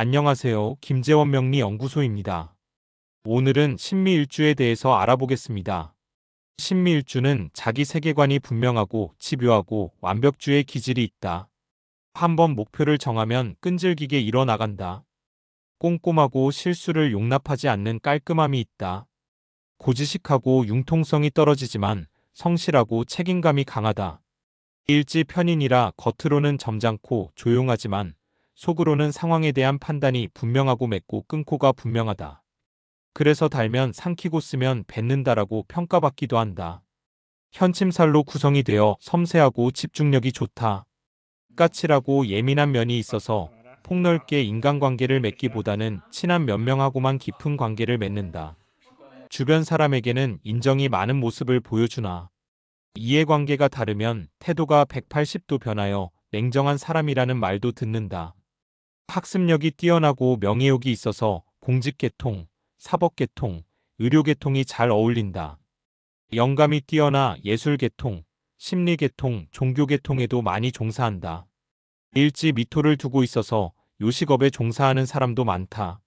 안녕하세요. 김재원 명리 연구소입니다. 오늘은 신미일주에 대해서 알아보겠습니다. 신미일주는 자기 세계관이 분명하고 집요하고 완벽주의 기질이 있다. 한번 목표를 정하면 끈질기게 이뤄나간다. 꼼꼼하고 실수를 용납하지 않는 깔끔함이 있다. 고지식하고 융통성이 떨어지지만 성실하고 책임감이 강하다. 일지 편인이라 겉으로는 점잖고 조용하지만 속으로는 상황에 대한 판단이 분명하고 맺고 끊고가 분명하다. 그래서 달면 삼키고 쓰면 뱉는다라고 평가받기도 한다. 현침살로 구성이 되어 섬세하고 집중력이 좋다. 까칠하고 예민한 면이 있어서 폭넓게 인간관계를 맺기보다는 친한 몇 명하고만 깊은 관계를 맺는다. 주변 사람에게는 인정이 많은 모습을 보여주나. 이해관계가 다르면 태도가 180도 변하여 냉정한 사람이라는 말도 듣는다. 학습력이 뛰어나고 명예욕이 있어서 공직계통, 사법계통, 의료계통이 잘 어울린다. 영감이 뛰어나 예술계통, 심리계통, 종교계통에도 많이 종사한다. 일지 미토를 두고 있어서 요식업에 종사하는 사람도 많다.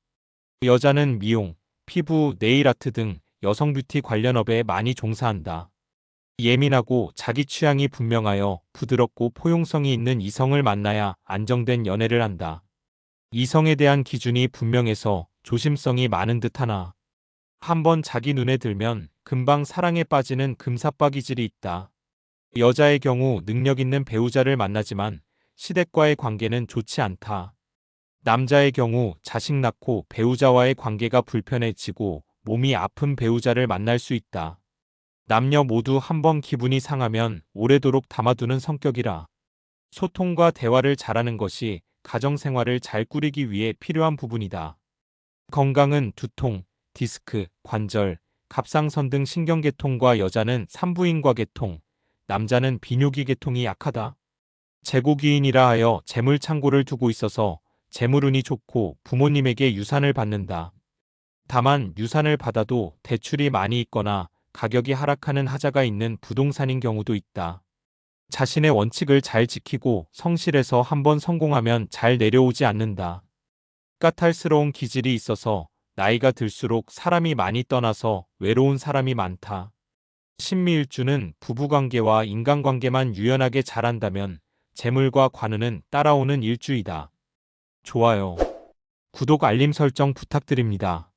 여자는 미용, 피부, 네일아트 등 여성 뷰티 관련 업에 많이 종사한다. 예민하고 자기 취향이 분명하여 부드럽고 포용성이 있는 이성을 만나야 안정된 연애를 한다. 이성에 대한 기준이 분명해서 조심성이 많은 듯하나 한번 자기 눈에 들면 금방 사랑에 빠지는 금사빠 기질이 있다. 여자의 경우 능력 있는 배우자를 만나지만 시댁과의 관계는 좋지 않다. 남자의 경우 자식 낳고 배우자와의 관계가 불편해지고 몸이 아픈 배우자를 만날 수 있다. 남녀 모두 한번 기분이 상하면 오래도록 담아두는 성격이라 소통과 대화를 잘하는 것이 가정 생활을 잘 꾸리기 위해 필요한 부분이다. 건강은 두통, 디스크, 관절, 갑상선 등 신경계통과 여자는 산부인과 계통, 남자는 비뇨기 계통이 약하다. 재고기인이라 하여 재물 창고를 두고 있어서 재물운이 좋고 부모님에게 유산을 받는다. 다만 유산을 받아도 대출이 많이 있거나 가격이 하락하는 하자가 있는 부동산인 경우도 있다. 자신의 원칙을 잘 지키고 성실해서 한번 성공하면 잘 내려오지 않는다. 까탈스러운 기질이 있어서 나이가 들수록 사람이 많이 떠나서 외로운 사람이 많다. 신미일주는 부부관계와 인간관계만 유연하게 잘한다면 재물과 관운은 따라오는 일주이다. 좋아요. 구독 알림 설정 부탁드립니다.